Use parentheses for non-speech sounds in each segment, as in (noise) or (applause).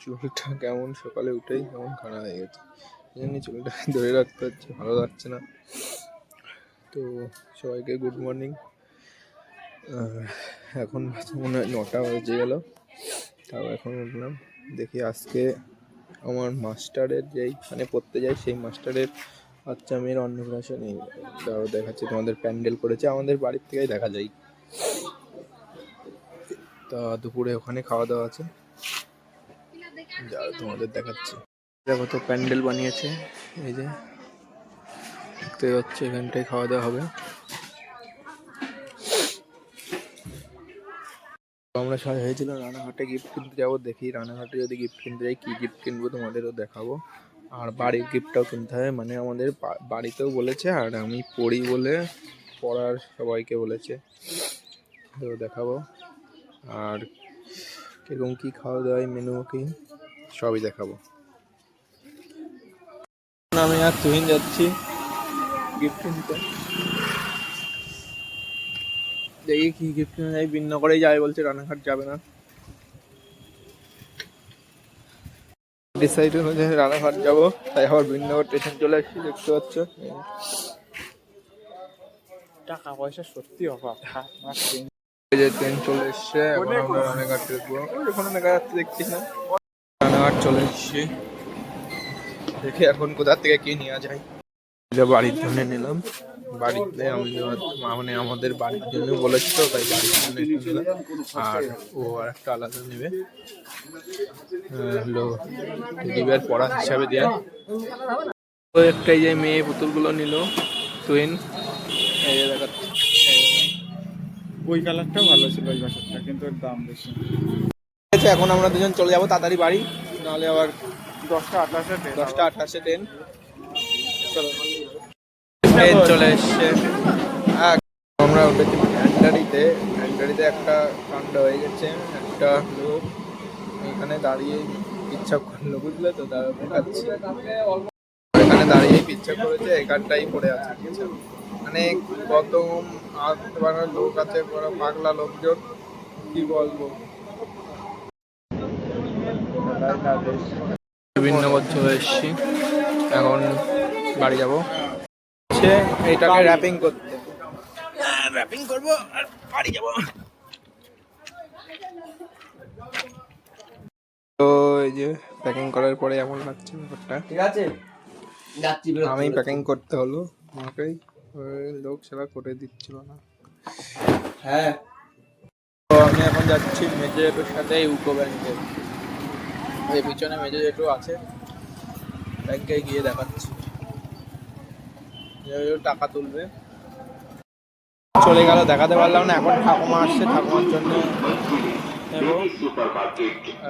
চুলটা কেমন? সকালে উঠেই কেমন খাড়া হয়ে গেছে। এই জন্য চুলটা (laughs) ধরে রাখতে হচ্ছে, ভালো লাগছে না। তো, সবাইকে গুড মর্নিং এখন মনে হয় নটা বেজে গেল। তাও এখন উঠলাম। দেখি আজকে আমার মাস্টারের যেই মানে পড়তে যাই, সেই মাস্টারের বাচ্চা মেয়ের অন্নপ্রাশন দেখাচ্ছি, তোমাদের প্যান্ডেল করেছে। আমাদের বাড়ির থেকেই দেখা যায়। তা দুপুরে ওখানে খাওয়া দাওয়া আছে। যা তোমাদের দেখাচ্ছি। দেখো তো প্যান্ডেল বানিয়েছে, এই যে। দেখতে পাচ্ছি, এখানটায় খাওয়া দাওয়া হবে। আমরা সবাই হয়েছিল রানাঘাটে গিফট কিনতে যাব, দেখি রানাঘাটে যদি গিফট কিনতে যাই, কী গিফট কিনবো তোমাদেরও দেখাবো। আর বাড়ির গিফটটাও কিনতে হবে মানে আমাদের বাড়িতেও বলেছে, আর আমি পড়ি বলে পড়ার সবাইকে বলেছে। তো দেখাবো। আর কীরকম কি খাওয়া দাওয়া মেনু কি? সবই দেখাবো। আমি আর তুহিন যাচ্ছি গিফট কিনতে। দেখি কি গিফট কিনে যাই বিন্নগরেই যাবে বলছে রানাঘাট যাবে না। ডিসাইড হলো যে রানাঘাট যাব, তাই আবার বিন্নগর স্টেশন চলে আসছি, দেখতে পাচ্ছ। টাকা পয়সা সত্যি অভাব। এই যে ট্রেন চলে এসছে এখন আমরা রানাঘাট দেখা যাচ্ছে দেখছি না রানাঘাট চলে এসছি। দেখি এখন কোথা থেকে কি নেওয়া যায়। এটা বাড়ির জন্য নিলাম। বাড়িতে আমি মানে আমাদের বাড়ির জন্য বলেছি তো তাই বাড়ির জন্য নিলাম। আর ও আর একটা আলাদা নেবে। হলো টেডিবেয়ার পড়া হিসাবে দেয়া। ও একটাই যে মেয়ে পুতুলগুলো নিল টুইন এই যে দেখাচ্ছে এই যে। ওই কালারটা ভালো ছিল ওই বাসারটা কিন্তু দাম বেশি। আছে এখন আমরা দুজন চলে যাব তাড়াতাড়ি বাড়ি। নাহলে আবার দশটা আঠাশে দশটা আঠাশে ট্রেন চলো। ট্রেন চলে এসছে। হ্যাঁ, আমরা উঠেছি ভ্যান্ডারিতে ভ্যান্ডারিতে একটা কাণ্ড হয়ে গেছে একটা লোক এখানে দাঁড়িয়ে ইচ্ছা করল বুঝলে তো? দাঁড়া এখানে দাঁড়িয়ে ইচ্ছা করেছে এখানটাই পড়ে আছে। কিছু মানে কত আসতে পারার লোক আছে বড় পাগলা লোকজন কি বলব? বিভিন্ন বছর এসেছি এখন বাড়ি যাব। সে এটাকে র্যাপিং করতে। র্যাপিং করব আর বাড়ি যাব। তো এই যে প্যাকিং করার পরে এমন লাগছে ব্যাপারটা। ঠিক আছে? আমি প্যাকিং করতে হলো আমাকেই লোক সেবা করে দিচ্ছিল না। হ্যাঁ। তো আমি এখন যাচ্ছি মেজে জেঠুর সাথে ইউকো ব্যাংকে। এই পিছনে মেজে জেঠু আছে, ব্যাংকে গিয়ে দেখাচ্ছি। টাকা তুলবে। চলে গেল, দেখাতে পারলাম না, এখন ঠাকুমা আসছে, ঠাকুমার জন্য নেব।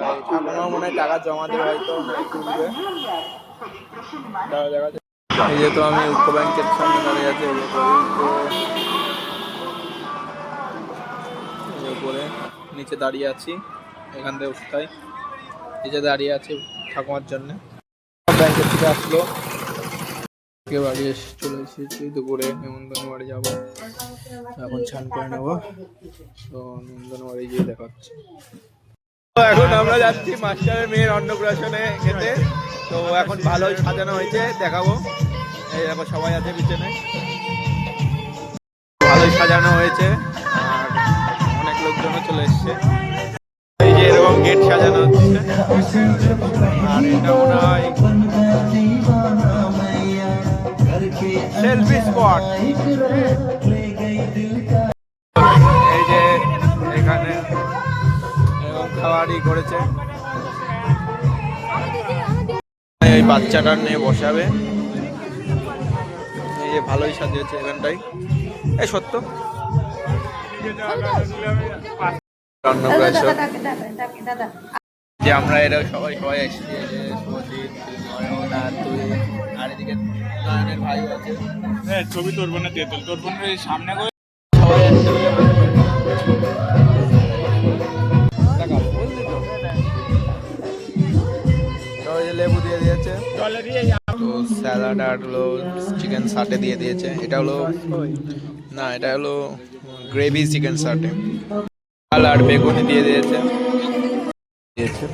আর ঠাকুমা মনে হয় টাকা জমা দেবে, হয়তো তুলবে। দেখা। এই যে তো আমি ইউকো ব্যাংকের সামনে দাঁড়িয়ে আছি, এই যে উপরে, নিচে দাঁড়িয়ে আছি, এখান থেকে উঠতে নিচে দাঁড়িয়ে আছি ঠাকুমার জন্য। ব্যাংকের থেকে আসলো। বাড়ি এসে চলে এসেছি, দুপুরে নেমন্তন্ন বাড়ি যাব। এখন স্নান করে নেব। তো নেমন্তন্ন বাড়ি গিয়ে দেখা এখন আমরা যাচ্ছি মাস্টারের মেয়ের অন্নপ্রাশনে খেতে। তো এখন ভালোই সাজানো হয়েছে, দেখাবো। এই দেখো, সবাই আছে পিছনে। ভালোই সাজানো হয়েছে, আর অনেক লোকজনও চলে এসছে। এই যে এরকম গেট সাজানো হচ্ছে। আর এটা মনে হয় সেলফি স্পট খাবারই করেছে। এই বাচ্চাটার নিয়ে বসাবে। এই যে ভালোই সাজিয়েছে এখানটাই। এই সত্য। যে আমরা এরা সবাই সবাই এসেছি এই নয়ন আর তুই আর এদিকে নয়নের ভাই আছে। হ্যাঁ ছবি তোর বোনের দিয়ে তোর বোনের সামনে তো স্যালাড আর হলো চিকেন সাটে দিয়ে দিয়েছে। এটা হলো না, এটা হলো গ্রেভি চিকেন সাটে। ডাল আর বেগুনি দিয়ে দিয়েছে। দিয়েছে।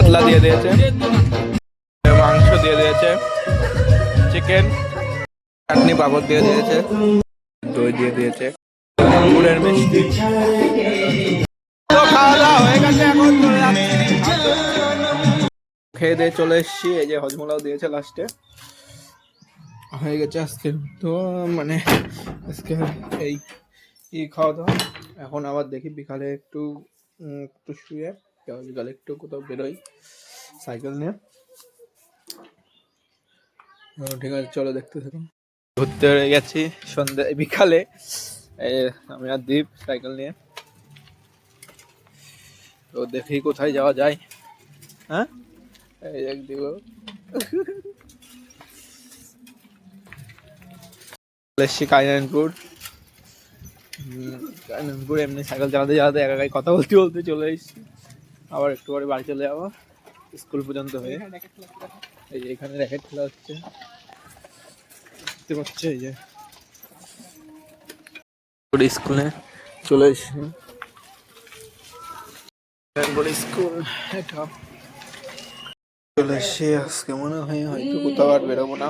মশলা দিয়ে দিয়েছে। মাংস দিয়ে দিয়েছে। চিকেন। চাটনি পাপড় দিয়ে দিয়েছে। দই দিয়ে দিয়েছে। গুড়ের মিষ্টি। খেয়ে দিয়ে চলে এসেছি। এই যে হজমোলাও দিয়েছে লাস্টে হয়ে গেছে আজকে তো মানে আজকে এই ই খাওয়া দাওয়া এখন আবার দেখি বিকালে একটু একটু শুয়ে, বিকালে একটু কোথাও বেরোই সাইকেল নিয়ে। ঠিক আছে, চলো দেখতে থাকুন। ঘুরতে গেছি সন্ধ্যে বিকালে। আমি আর দীপ সাইকেল নিয়ে। তো দেখি কোথায় যাওয়া যায়। হ্যাঁ? দেখ দিব। এসছি কাইনানপুর কাইনানপুর এমনি সাইকেল চালাতে চালাতে একা একাই কথা বলতে বলতে চলে এসেছি। আবার একটু পরে বাড়ি চলে যাব, স্কুল পর্যন্ত হয়ে। এই যে এখানে র্যাকেট খেলা হচ্ছে। দেখতে পাচ্ছ এই যে। স্কুলে চলে এসেছি। স্কুল, এটা চলে এসেছি আজকে মনে হয় হয়তো কোথাও আর বেরোবো না।